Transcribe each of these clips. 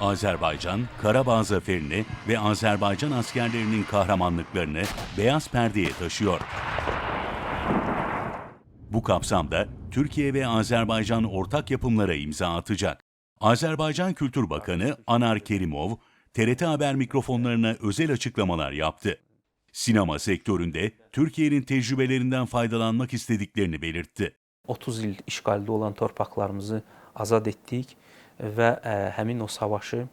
Azerbaycan, Karabağ zaferini ve Azerbaycan askerlerinin kahramanlıklarını beyaz perdeye taşıyor. Bu kapsamda Türkiye ve Azerbaycan ortak yapımlara imza atacak. Azerbaycan Kültür Bakanı Anar Kerimov, TRT Haber mikrofonlarına özel açıklamalar yaptı. Sinema sektöründe Türkiye'nin tecrübelerinden faydalanmak istediklerini belirtti. 30 il işğaldə olan torpaqlarımızı azad etdik və ə, həmin o savaşı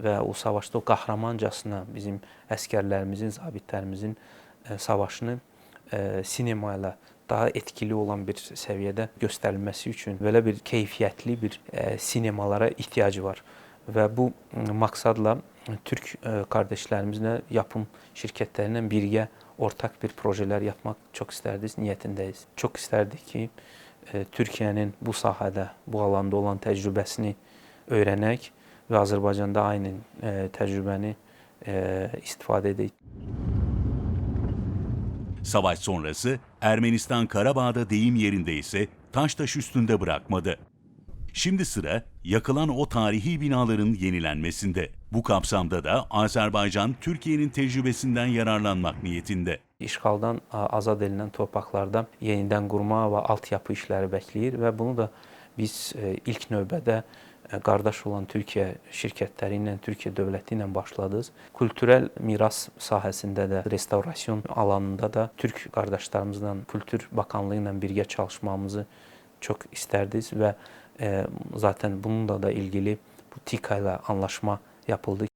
və o savaşda o qəhrəmancasına bizim əskərlərimizin, zabitlərimizin ə, savaşını ə, sinema ilə daha etkili olan bir səviyyədə göstərilməsi üçün belə bir keyfiyyətli bir ə, sinemalara ehtiyacı var. Və bu ə, maqsadla Türk ə, qardaşlarımızla yapım şirkətləri ilə birgə ortak bir projelər yapmaq çox istərdik, niyyətindəyiz. Çox istərdik ki, e, Türkiyənin bu sahədə, bu alanda olan təcrübəsini öyrənək və Azərbaycanda aynı e, təcrübəni e, istifadə edək. Savaş sonrası Ermenistan Karabağ'da deyim yerinde ise taş taş üstünde bırakmadı. Şimdi sıra yakılan o tarihi binaların yenilenmesinde. Bu kapsamda da Azerbaycan Türkiye'nin tecrübesinden yararlanmak niyetinde. İşğaldan azad edilən torpaqlarda yenidən qurma və altyapı işləri bəkləyir və bunu da biz e, ilk növbədə e, qardaş olan Türkiyə şirkətləri ilə, Türkiyə dövləti ilə başladıq. Kulturel miras sahəsində də, restaurasyon alanında da Türk qardaşlarımızla, Kültür Bakanlığı ilə birgə çalışmamızı çox istərdik və e, zaten bununla da ilgili bu TİKA ilə anlaşma yapıldı